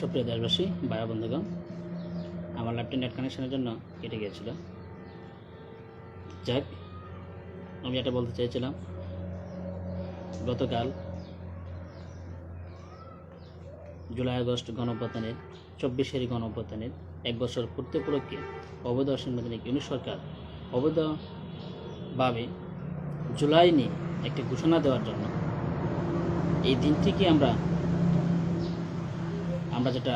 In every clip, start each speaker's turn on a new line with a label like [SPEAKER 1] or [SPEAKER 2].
[SPEAKER 1] সুপ্রিয় দেশবাসী, ভাই বন্ধুগণ, আমার ল্যাপটপ নেট কানেকশনের জন্য কেটে গিয়েছিল। যাক আমি এটা বলতে চাইছিলাম, গতকাল জুলাই, আগস্ট গণঅভ্যুত্থানের চব্বিশের গণঅভ্যুত্থানের এক বছর পূর্তি উপলক্ষে অবৈধ সাংবিধানিক ইউনিট সরকার অবৈধভাবে জুলাই নিয়ে একটি ঘোষণা দেওয়ার জন্য। এই দিনটিকে আমরা আমরা যেটা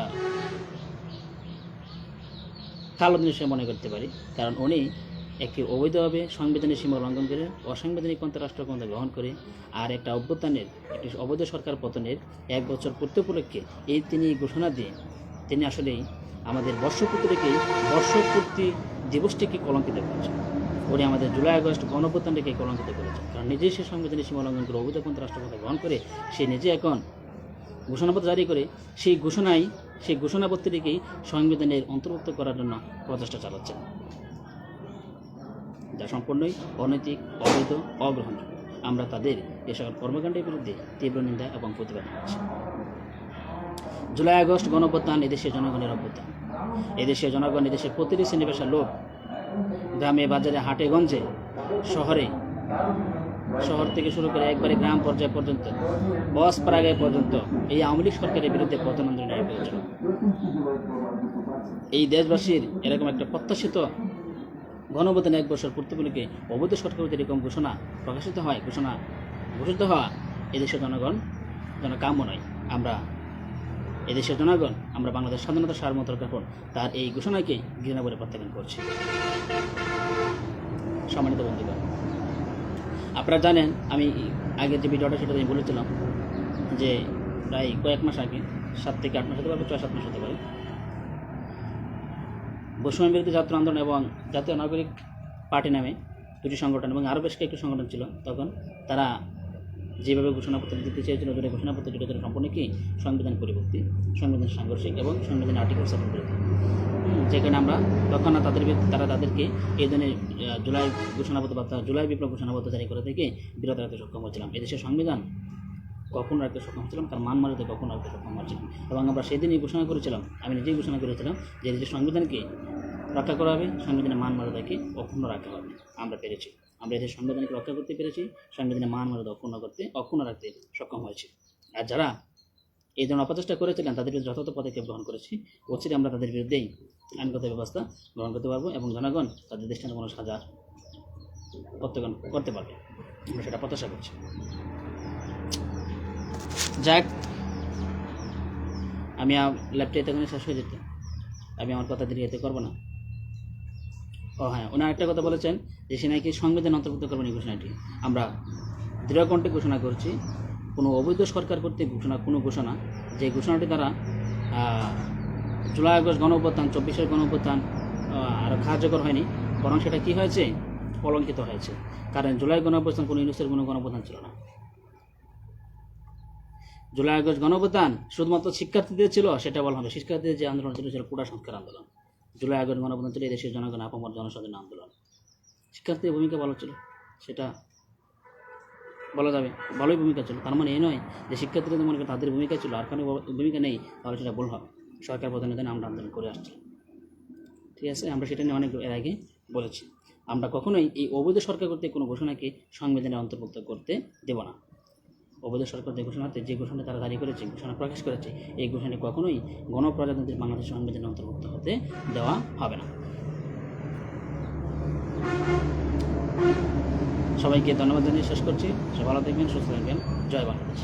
[SPEAKER 1] কালো দিন হিসেবে মনে করতে পারি। কারণ উনি একটি অবৈধভাবে সংবিধানের সীমা লঙ্ঘন করে অসাংবিধানিক ক্ষমতা গ্রহণ করে আর একটা অভ্যুত্থানের, একটি অবৈধ সরকার পতনের এক বছর পূর্তি উপলক্ষে এই তিনি ঘোষণা দিয়ে তিনি আসলেই আমাদের বর্ষপূর্তিকে বর্ষপূর্তি দিবসটিকে কলঙ্কিত করেছেন। উনি আমাদের জুলাই আগস্ট গণপ্রত্যানটিকে কলঙ্কিত করেছেন। কারণ নিজেই সে সংবিধানের সীমা লঙ্ঘন করে অবৈধপন্থী রাষ্ট্রপতি গ্রহণ করে, সে নিজে এখন ঘোষণাপত্র জারি করে সেই ঘোষণায় সেই ঘোষণাপত্রটিকেই সংবিধানের অন্তর্ভুক্ত করার জন্য প্রচেষ্টা চালাচ্ছেন। যা সম্পূর্ণই অনৈতিক, অবৈধ, অগ্রহণযোগ্য। আমরা তাদের এ সকল কর্মকাণ্ডের বিরুদ্ধে তীব্র নিন্দা এবং প্রতিবাদ করছি জুলাই, আগস্ট গণঅভ্যুত্থান এদেশের জনগণের অভ্যুত্থান। এদেশের জনগণ এদেশের প্রতিটি শ্রেণীপেশার লোক। গ্রামে, বাজারে, হাটে, গঞ্জে, শহরে শহর থেকে শুরু করে একবারে গ্রাম পর্যায় পর্যন্ত, বস পাড়াগায় পর্যন্ত এই আওয়ামী লীগ সরকারের বিরুদ্ধে পতন আন্দোলনের প্রয়োজন এই দেশবাসীর এরকম একটা প্রত্যাশিত গণঅভ্যুত্থান এক বছর পূর্তিগুলিকে অবৈধ সরকার এরকম ঘোষণা প্রকাশিত হয়, ঘোষণা ঘোষিত হওয়া এদেশের জনগণ যেন কাম্য নয়। আমরা এদেশের জনগণ, আমরা বাংলাদেশ স্বাধীনতা করুন তার এই ঘোষণাকে ঘৃণা করে প্রত্যাখ্যান করছি। সম্মানিত বন্ধুগণ আপনারা জানেন আমি আগের যে ভিডিওটা সেটা আমি বলেছিলাম যে প্রায় কয়েক মাস আগে সাত থেকে আট মাস হতে পারে ছয় সাত মাস হতে পারে বৈষম্য বিরোধী ছাত্র আন্দোলন এবং জাতীয় নাগরিক পার্টি নামে দুটি সংগঠন এবং আরও বেশ কয়েকটি সংগঠন ছিল তখন তারা যেভাবে ঘোষণাপত্র দিতে চেয়েছিল ঘোষণাপত্র ছিল সম্পূর্ণ কি? সংবিধান পরিবর্তী সংবিধান সাংঘর্ষিক এবং সংবিধান আর্টিকেল সেভেন হুম, যেখানে আমরা তখন তাদের তারা তাদেরকে এই ধরনের জুলাই ঘোষণাপত্র বা জুলাই বিপ্লব ঘোষণাপত্র জারি করে থেকে বিরত রাখতে সক্ষম হয়েছিলাম। এদেশের সংবিধান কখন রাখতে সক্ষম হয়েছিলাম? তার মান মারাতে কখন রাখতে সক্ষম হচ্ছিলাম এবং আমরা সেদিনই ঘোষণা করেছিলাম, আমি নিজেই ঘোষণা করেছিলাম যে দেশের সংবিধানকে রক্ষা করা হবে, সংবিধানের মান মর্যাদাকে অক্ষুণ্ণ রাখা হবে। আমরা পেরেছি। আমরা এদের সংবিধানকে রক্ষা করতে পেরেছি, সংবিধানের মান মর্যাদা অক্ষুণ্ণ করতে অক্ষুণ্ণ রাখতে সক্ষম হয়েছি। আর যারা এই ধরনের অপচেষ্টা করেছিলেন, তাদের বিরুদ্ধে যথাযথ পদক্ষেপ গ্রহণ করেছি। অচিরে আমরা তাদের বিরুদ্ধেই আইনগত ব্যবস্থা গ্রহণ করতে পারব এবং জনগণ তাদের দৃষ্টান্ত কোনো সাজা প্রত্যয়ন করতে পারবে। আমরা সেটা প্রত্যাশা করছি। যাক, আমি ল্যাপটপ এতক্ষণে শেষ হয়ে যেত, আমি আমার কথা দেরি এতে করব না। ও হ্যাঁ ওনার একটা কথা বলেছেন যে, সে নাকি সংবিধান অন্তর্ভুক্ত করবেন এই ঘোষণাটি। আমরা দৃঢ় কণ্ঠে ঘোষণা করছি কোনো অবৈধ সরকার কর্তৃক ঘোষণা, কোনো ঘোষণা, যে ঘোষণাটি দ্বারা জুলাই আগস্ট গণ অভ্যুত্থান চব্বিশের গণ অভ্যুত্থান আর কার্যকর হয়নি, বরং সেটা কি হয়েছে? কলঙ্কিত হয়েছে। কারণ জুলাই গণ অভ্যুত্থান কোনো ইউনিসের কোনো গণ অভ্যুত্থান ছিল না। জুলাই আগস্ট গণঅভ্যুত্থান শুধুমাত্র শিক্ষার্থীদের ছিল, সেটা বলা হবে শিক্ষার্থীদের যে আন্দোলন ছিল, সেটা পুরা সংস্কার আন্দোলন। জুলাই আগস্ট গণঅভ্যুত্থান ছিল দেশের জনগণ আপামর জনসাধারণ আন্দোলন। শিক্ষার্থীর ভূমিকা ভালো ছিল, সেটা বলা যাবে। ভালোই ভূমিকা ছিল। তার মানে এই নয় যে শিক্ষার্থীদের মনে তাদের ভূমিকা ছিল, আর কোনো ভূমিকা নেই, তাহলে সেটা ভুল হবে। সরকার প্রধানের জন্য আমরা আন্দোলন করে আসছি। ঠিক আছে? আমরা সেটা নিয়ে অনেক এর আগে বলেছি। আমরা কখনোই এই অবৈধ সরকার করতে কোনো ঘোষণাকে সংবিধানে অন্তর্ভুক্ত করতে দেব না। অবৈধ সরকার যে ঘোষণাতে যে ঘোষণা তারা জারি করেছে, ঘোষণা প্রকাশ করেছে, এই ঘোষণা কখনোই গণপ্রজাতন্ত্রী বাংলাদেশ সংবিধানে অন্তর্ভুক্ত হতে দেওয়া হবে না। সবাইকে ধন্যবাদ জানিয়ে শেষ করছি। ভালো থাকবেন সুস্থ থাকবেন। জয় বাংলাদেশ।